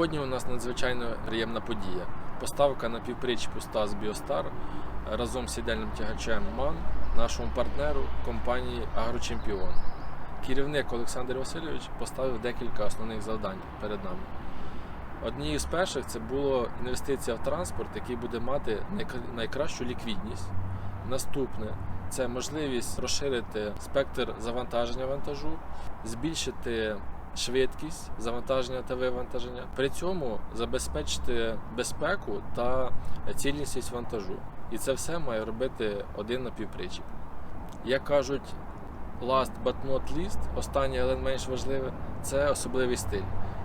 Сьогодні у нас надзвичайно приємна подія. Поставка на півпричіпу Стас Біостар разом з сідельним тягачем МАН нашому партнеру компанії Агрочемпіон. Керівник Олександр Васильович поставив декілька основних завдань перед нами. Однією з перших це було інвестиція в транспорт, який буде мати найкращу ліквідність. Наступне це можливість розширити спектр завантаження вантажу, збільшити швидкість завантаження та вивантаження, при цьому забезпечити безпеку та цілісність вантажу. І це все має робити один напівпричіп. Як кажуть, last but not least, останнє, але менш важливе, це особливий стиль,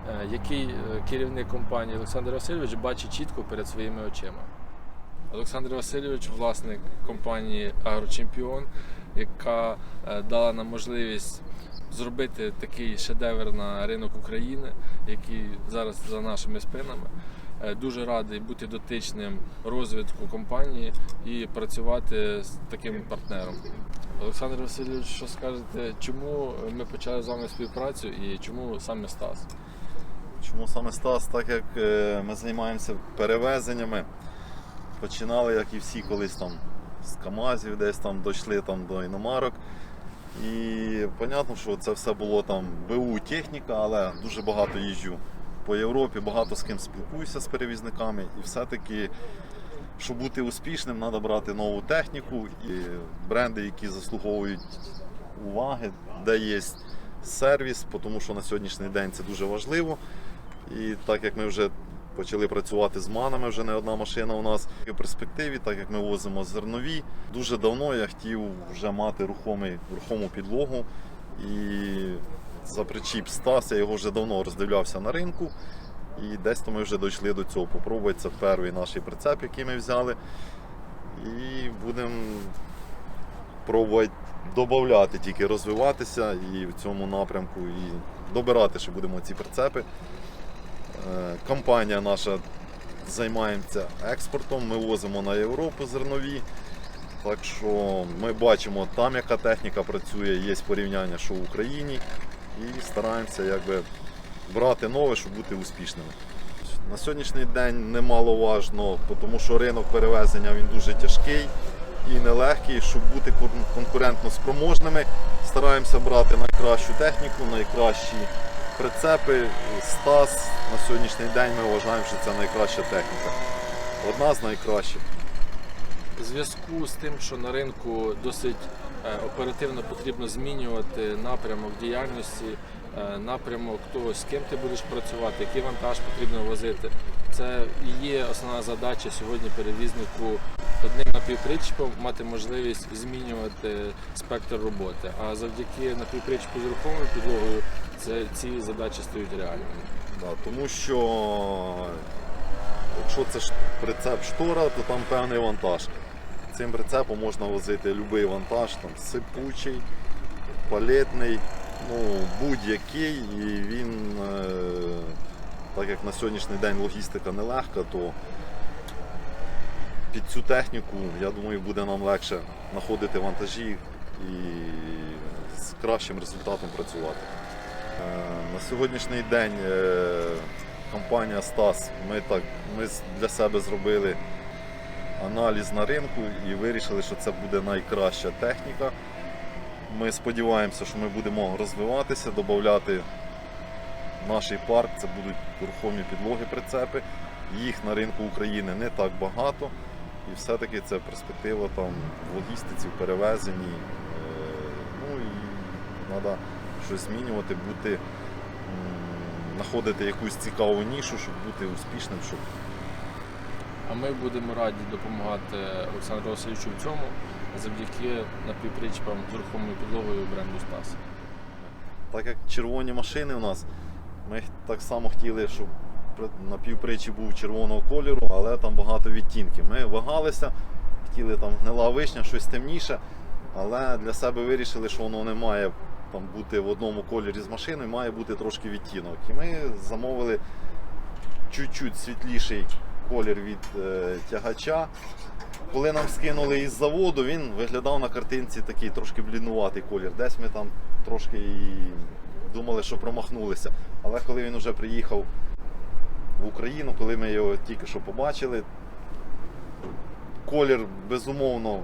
е, який е, керівник компанії Олександр Васильович бачить чітко перед своїми очима. Олександр Васильович, власник компанії Агрочемпіон, яка е, дала нам можливість зробити такий шедевр на ринок України, який зараз за нашими спинами. Е, Дуже радий бути дотичним розвитку компанії і працювати з таким партнером. Олександр Васильович, що скажете, чому ми почали з вами співпрацю і чому саме Стас? Чому саме Стас? Так як е, ми займаємося перевезеннями, починали, як і всі колись там з КАМАЗів, десь там дійшли там до іномарок. І понятно, що це все було там БУ техніка, але дуже багато їжджу по Європі, багато з ким спілкуюся з перевізниками. І все-таки, щоб бути успішним, треба брати нову техніку і бренди, які заслуговують уваги, де є сервіс, тому що на сьогоднішній день це дуже важливо. І так як ми вже почали працювати з манами, вже не одна машина у нас і в перспективі, так як ми возимо зернові. Дуже давно я хотів вже мати рухомий, рухому підлогу. І за причіп Стас, я його вже давно роздивлявся на ринку. І десь то ми вже дійшли до цього. Попробувати це перший наш прицеп, який ми взяли. І будемо пробувати додати, тільки розвиватися і в цьому напрямку, і добирати, що будемо ці прицепи. Е, Компанія наша займається експортом, ми возимо на Європу зернові. Так що ми бачимо там, яка техніка працює, є порівняння, що в Україні, і стараємося якби, брати нове, щоб бути успішними. На сьогоднішній день немаловажно, тому що ринок перевезення він дуже тяжкий і нелегкий. Щоб бути конкурентно спроможними, стараємося брати найкращу техніку, найкращі прицепи. Стас на сьогоднішній день ми вважаємо, що це найкраща техніка. Одна з найкращих. У зв'язку з тим, що на ринку досить е, оперативно потрібно змінювати напрямок діяльності, е, напрямок того, з ким ти будеш працювати, який вантаж потрібно возити. Це і є основна задача сьогодні перевізнику одним напівпричіпом мати можливість змінювати спектр роботи. А завдяки напівпричіпу з рухомою підлогою це ці задачі стають реальними. Да, тому що якщо це прицеп штора, то там певний вантаж. Цим прицепом можна возити будь-який вантаж, там сипучий, палетний, ну, будь-який. І він, е, так як на сьогоднішній день логістика нелегка, то під цю техніку, я думаю, буде нам легше знаходити вантажі і з кращим результатом працювати. Е, На сьогоднішній день е, компанія Стас, ми так ми для себе зробили аналіз на ринку і вирішили, що це буде найкраща техніка. Ми сподіваємося, що ми будемо розвиватися, додати наш парк. Це будуть рухомі підлоги прицепи. Їх на ринку України не так багато. І все-таки це перспектива там в логістиці, в перевезенні. Е, Ну і треба щось змінювати, бути, знаходити якусь цікаву нішу, щоб бути успішним, щоб А ми будемо раді допомагати Олександру Васильовичу в цьому завдяки напівпричіпам з рухомою підлогою бренду Стас. так як червоні машини у нас, ми так само хотіли, щоб напівпричі був червоного кольору, але там багато відтінків. Ми вагалися, хотіли там гнила вишня, щось темніше, але для себе вирішили, що воно не має там, бути в одному кольорі з машиною, має бути трошки відтінок. І ми замовили чуть-чуть світліший колір від е, тягача. Коли нам скинули із заводу, він виглядав на картинці такий трошки бліднуватий колір. Десь ми там трошки і думали, що промахнулися. Але коли він вже приїхав в Україну, коли ми його тільки що побачили. Колір безумовно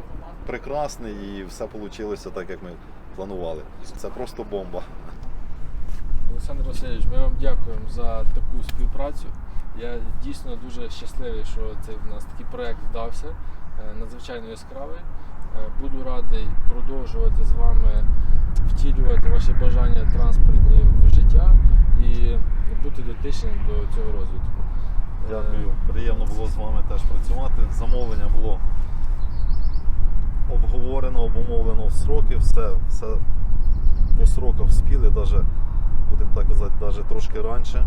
прекрасний і все вийшло так, як ми планували. Це просто бомба. Олександр Васильович, ми вам дякуємо за таку співпрацю. Я дійсно дуже щасливий, що цей у нас такий проект вдався, е, надзвичайно яскравий. Е, Буду радий продовжувати з вами втілювати ваші бажання транспортні в бути дотичним до цього розвитку. Дякую. Приємно було з вами теж працювати. Замовлення було обговорено, обумовлено в сроки, все, все по сроках вспіли, даже, будемо так казати, навіть трошки раніше.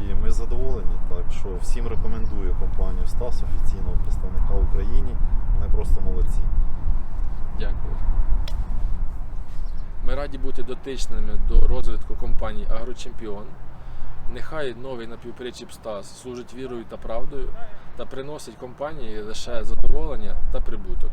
І ми задоволені. Так що всім рекомендую компанію Стас, офіційного представника в Україні. Вони просто молодці. Дякую. Раді бути дотичними до розвитку компанії Агрочемпіон. Нехай новий напівпричіп Стас служить вірою та правдою та приносить компанії лише задоволення та прибуток.